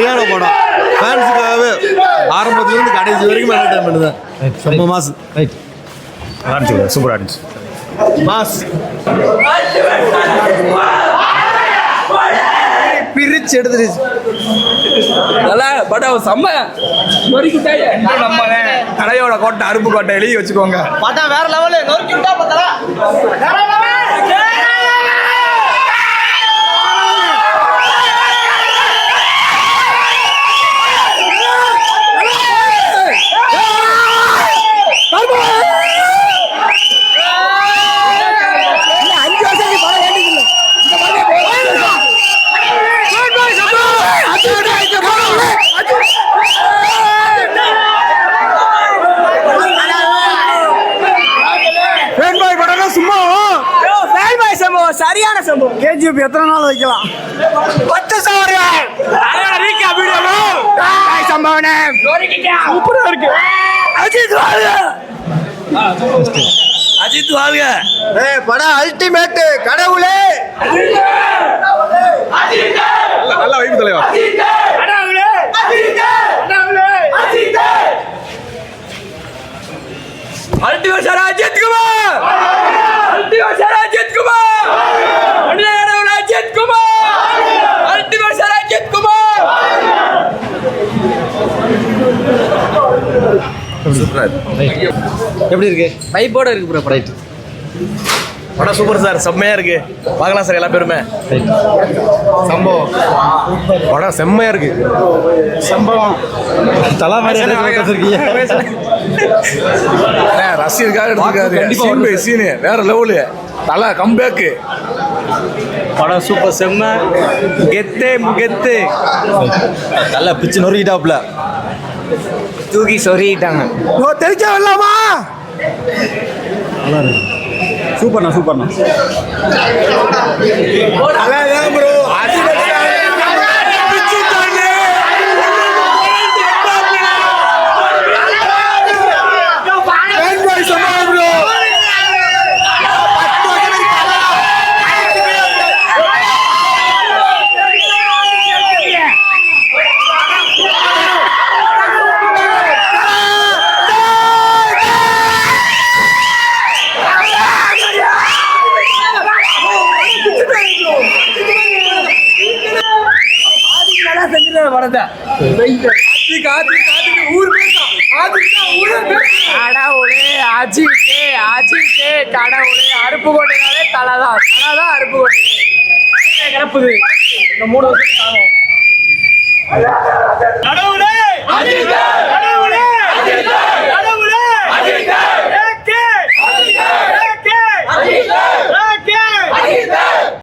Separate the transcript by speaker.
Speaker 1: சரியான படம் ஃபேன்ஸுக்காகவே ஆரம்பத்துலேருந்து கடைசி வரைக்கும் என்டர்டைன்மெண்ட் தான். ரொம்ப மாசு.
Speaker 2: ரைட்
Speaker 3: ஆரம்பிச்சு சூப்பர் ஆரம்பிச்சு
Speaker 1: மாஸ்.
Speaker 2: பிரிச்சு எடுத்துருச்சு
Speaker 4: நல்லா பட் அவன் செம்ம. நொறுக்கிட்டாயே.
Speaker 3: நம்ம கடையோட கோட்டை அருப்பு கோட்டை எழுதி வச்சுக்கோங்க.
Speaker 2: படம் வேற லெவலு நொறுக்கி விட்டா பார்த்தா
Speaker 4: அஞ்சு வருஷம் நீ படம் ஏண்டிக்கல இந்த படமே சரியான சம்பவம்
Speaker 2: கேஜிஎஃப் எத்தனை நாள் வைக்கலாம்?
Speaker 4: பத்து சவரம் சூப்பரா இருக்கு. அஜித் வாழ்க. அஜித் வாழ்க.
Speaker 2: ஏய் படம் அல்டிமேட் கடவுளே.
Speaker 3: நல்ல வைப்பு தலைவா
Speaker 4: அல்டிமேட் அஜித் குமார் அல்டிமேட் அஜித் குமார் அடியாரவன் அஜித் குமார் அல்டிமேட் அஜித் குமார்
Speaker 2: எப்படி இருக்கு?
Speaker 4: வைப்போட இருக்கு ப்ரோ
Speaker 2: ரைட்
Speaker 1: படம் சூப்பர் சார் செம்மையா இருக்கு. பார்க்கலாம் சார் எல்லா பேருமே.
Speaker 3: சம்பவம். படம் செம்மையா இருக்கு.
Speaker 2: சம்பவம். தலா
Speaker 3: ரசிகருக்காக எடுத்துக்காரு சீன் பை சீனு வேற லெவலு தலை கம்பேக்கு
Speaker 2: படம் சூப்பர் செம்ம. கெத்தே கெத்து
Speaker 1: நல்லா பிச்சு நொறுக்கிட்டாப்ல
Speaker 4: தூக்கி சொருகிட்டாங்க.
Speaker 2: தெரிஞ்ச வரலாமா சூப்பர்ண்ணா சூப்பர்ண்ணா.
Speaker 4: நல்லா செஞ்சிருக்காரு படத்தை கடவுளே அஜித்தே அஜித்தே கடவுளே அருப்பு கோட்டைனாலே தலை தான் அருப்பு கோட்டை. கிடப்புது. இந்த மூணு வருஷம் காலம்